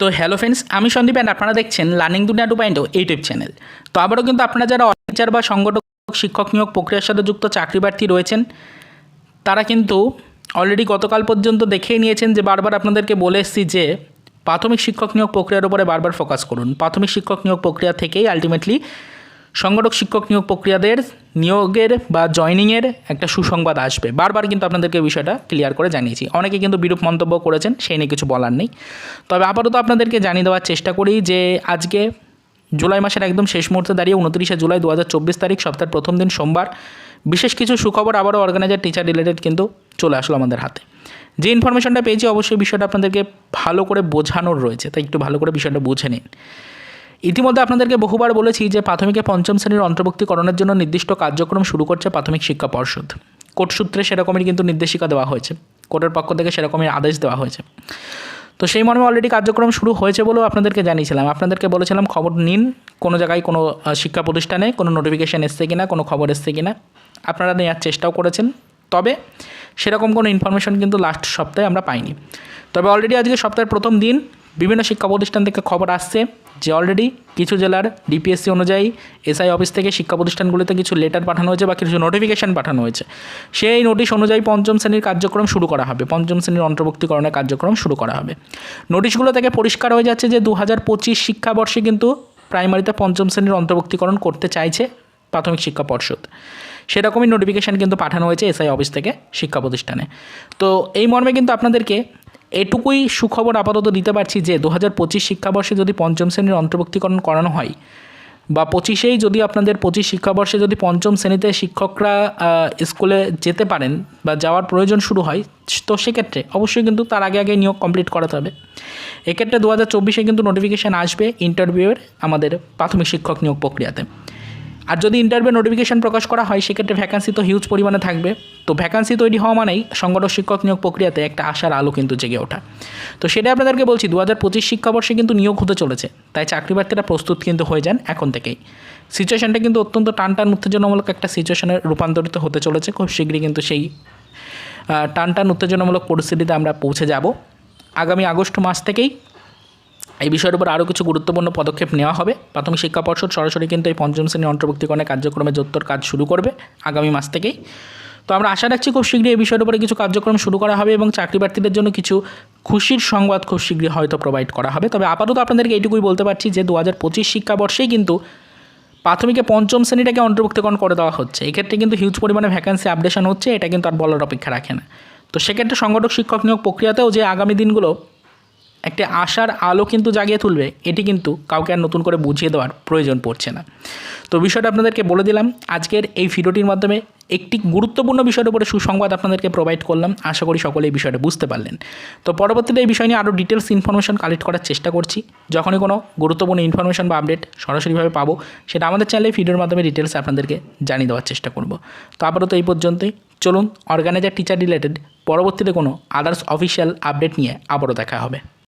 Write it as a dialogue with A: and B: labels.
A: তো hello friends আমি Sandeep and আপনারা দেখছেন লার্নিং দুনিয়া টু পয়েন্ট ইউটিউব চ্যানেল তো আবারও কিন্তু আপনারা যারা অফিচার বা সংগঠক, শিক্ষক নিয়োগ প্রক্রিয়ার সাথে যুক্ত চাকরি প্রার্থী রয়েছেন, তারা কিন্তু অলরেডি গতকাল পর্যন্ত দেখেই নিয়েছেন যে বারবার আপনাদেরকে বলে এসেছি যে প্রাথমিক শিক্ষক নিয়োগ প্রক্রিয়ার উপরে বারবার ফোকাস করুন। প্রাথমিক শিক্ষক নিয়োগ প্রক্রিয়া থেকেই আলটিমেটলি সংগঠক শিক্ষক নিয়োগ প্রক্রিয়াদের নিয়োগের বা জয়নিংয়ের একটা সুসংবাদ আসবে। বারবার কিন্তু আপনাদেরকে বিষয়টা ক্লিয়ার করে জানিয়েছি। অনেকে কিন্তু বিরূপ মন্তব্য করেছেন, সেই নিয়ে কিছু বলার নেই। তবে আপাতত আপনাদেরকে জানিয়ে দেওয়ার চেষ্টা করি যে আজকে জুলাই মাসের একদম শেষ মুহূর্তে দাঁড়িয়ে উনত্রিশে জুলাই দু হাজার চব্বিশ তারিখ সপ্তাহের প্রথম দিন সোমবার বিশেষ কিছু সুখবর আবারও অর্গানাইজার টিচার রিলেটেড কিন্তু চলে আসলো আমাদের হাতে। যে ইনফরমেশনটা পেয়েছি, অবশ্যই বিষয়টা আপনাদেরকে ভালো করে বোঝানোর রয়েছে। তাই একটু ভালো করে বিষয়টা বুঝে নিন। ইতিমধ্যে আপনাদেরকে বহুবার বলেছি যে প্রাথমিকে পঞ্চম শ্রেণির অন্তর্ভুক্তিকরণের জন্য নির্দিষ্ট কার্যক্রম শুরু করছে প্রাথমিক শিক্ষা পর্ষদ। কোর্ট সূত্রে সেরকমই কিন্তু নির্দেশিকা দেওয়া হয়েছে। কোর্টের পক্ষ থেকে সেরকমই আদেশ দেওয়া হয়েছে। তো সেই মর্মে অলরেডি কার্যক্রম শুরু হয়েছে বলেও আপনাদেরকে জানিয়েছিলাম। আপনাদেরকে বলেছিলাম, খবর নিন, কোনো জায়গায় কোনো শিক্ষা প্রতিষ্ঠানে কোনো নোটিফিকেশান এসছে কিনা, কোনো খবর এসছে কিনা, আপনারা নেওয়ার চেষ্টাও করেছেন। তবে সেরকম কোনো ইনফরমেশন কিন্তু লাস্ট সপ্তাহে আমরা পাইনি। তবে অলরেডি আজকে সপ্তাহের প্রথম দিন বিভিন্ন শিক্ষা প্রতিষ্ঠান থেকে খবর আসছে যে অলরেডি কিছু জেলার ডিপিএসসি অনুযায়ী এসআই অফিস থেকে শিক্ষা প্রতিষ্ঠানগুলিতে কিছু লেটার পাঠানো হয়েছে বা কিছু নোটিফিকেশান পাঠানো হয়েছে। সেই নোটিশ অনুযায়ী পঞ্চম শ্রেণির কার্যক্রম শুরু করা হবে। পঞ্চম শ্রেণির অন্তর্ভুক্তিকরণের কার্যক্রম শুরু করা হবে। নোটিশগুলো থেকে পরিষ্কার হয়ে যাচ্ছে যে দু হাজার পঁচিশ শিক্ষাবর্ষে কিন্তু প্রাইমারিতে পঞ্চম শ্রেণির অন্তর্ভুক্তিকরণ করতে চাইছে প্রাথমিক শিক্ষা পর্ষদ। সেরকমই নোটিফিকেশান কিন্তু পাঠানো হয়েছে এসআই অফিস থেকে শিক্ষা প্রতিষ্ঠানে। তো এই মর্মে কিন্তু আপনাদেরকে এটুকুই সুখবর আপাতত দিতে পারছি যে দু হাজার পঁচিশ শিক্ষাবর্ষে যদি পঞ্চম শ্রেণির অন্তর্ভুক্তিকরণ করানো হয় বা পঁচিশেই যদি আপনাদের পঁচিশ শিক্ষাবর্ষে যদি পঞ্চম শ্রেণীতে শিক্ষকরা স্কুলে যেতে পারেন বা যাওয়ার প্রয়োজন শুরু হয়, তো সেক্ষেত্রে অবশ্যই কিন্তু তার আগে আগে নিয়োগ কমপ্লিট করাতে হবে। এক্ষেত্রে দু হাজার চব্বিশে কিন্তু নোটিফিকেশান আসবে ইন্টারভিউয়ের আমাদের প্রাথমিক শিক্ষক নিয়োগ প্রক্রিয়াতে। আর যদি ইন্টারভিউ নোটিফিকেশন প্রকাশ করা হয়, সেক্ষেত্রে ভ্যাকান্সি তো হিউজ পরিমাণে থাকবে। তো ভ্যাকান্সি তৈরি হওয়া মানেই সংগঠক শিক্ষক নিয়োগ প্রক্রিয়াতে একটা আশার আলো কিন্তু জেগে ওঠা। তো সেটাই আপনাদেরকে বলছি দু হাজার পঁচিশ শিক্ষাবর্ষে কিন্তু নিয়োগ হতে চলেছে। তাই চাকরি প্রার্থীরা প্রস্তুত কিন্তু হয়ে যান এখন থেকেই। সিচুয়েশনটা কিন্তু অত্যন্ত টান টান উত্তেজনামূলক একটা সিচুয়েশনে রূপান্তরিত হতে চলেছে। খুব শীঘ্রই কিন্তু সেই টান টান উত্তেজনামূলক পরিস্থিতিতে আমরা পৌঁছে যাব। আগামী আগস্ট মাস থেকেই এই বিষয়ের উপর আরও কিছু গুরুত্বপূর্ণ পদক্ষেপ নেওয়া হবে। প্রাথমিক শিক্ষা পর্ষদ সরাসরি কিন্তু এই পঞ্চম শ্রেণির অন্তর্ভুক্তিকরণের কার্যক্রমে জোত্তর কাজ শুরু করবে আগামী মাস থেকেই। তো আমরা আশা রাখছি খুব শীঘ্রই এই বিষয়ের উপরে কিছু কার্যক্রম শুরু করা হবে এবং চাকরি প্রার্থীদের জন্য কিছু খুশির সংবাদ খুব শীঘ্রই হয়তো প্রোভাইড করা হবে। তবে আপাতত আপনাদেরকে এইটুকুই বলতে পারছি যে দু হাজার পঁচিশ শিক্ষাবর্ষেই কিন্তু প্রাথমিকে পঞ্চম শ্রেণীটাকে অন্তর্ভুক্তিকরণ করে দেওয়া হচ্ছে। এক্ষেত্রে কিন্তু হিউজ পরিমাণে ভ্যাকান্সি আপডেশন হচ্ছে, এটা কিন্তু আর বলার অপেক্ষা রাখে না। তো সেক্ষেত্রে সংগঠক শিক্ষক নিয়োগ প্রক্রিয়াতেও যে আগামী দিনগুলো একটা আশার আলো কিন্তু জাগিয়ে তুলবে, এটি কিন্তু কাউকে আর নতুন করে বুঝিয়ে দেওয়ার প্রয়োজন পড়ছে না। তো বিষয়টা আপনাদেরকে বলে দিলাম, আজকের এই ভিডিওটির মাধ্যমে একটি গুরুত্বপূর্ণ বিষয়ের উপরে সুসংবাদ আপনাদেরকে প্রোভাইড করলাম, আশা করি সকলে এই বিষয়টা বুঝতে পারলেন। তো পরবর্তীতে এই বিষয় নিয়ে আরও ডিটেলস ইনফরমেশন কালেক্ট করার চেষ্টা করছি। যখনই কোনো গুরুত্বপূর্ণ ইনফরমেশন বা আপডেট সরাসরিভাবে পাবো, সেটা আমাদের চ্যানেলে ভিডিওর মাধ্যমে ডিটেলস আপনাদেরকে জানিয়ে দেওয়ার চেষ্টা করব। তো আপাতত এই পর্যন্তই, চলুন অর্গানাইজার টিচার রিলেটেড পরবর্তীতে কোনো আদার্স অফিসিয়াল আপডেট নিয়ে আবারও দেখা হবে।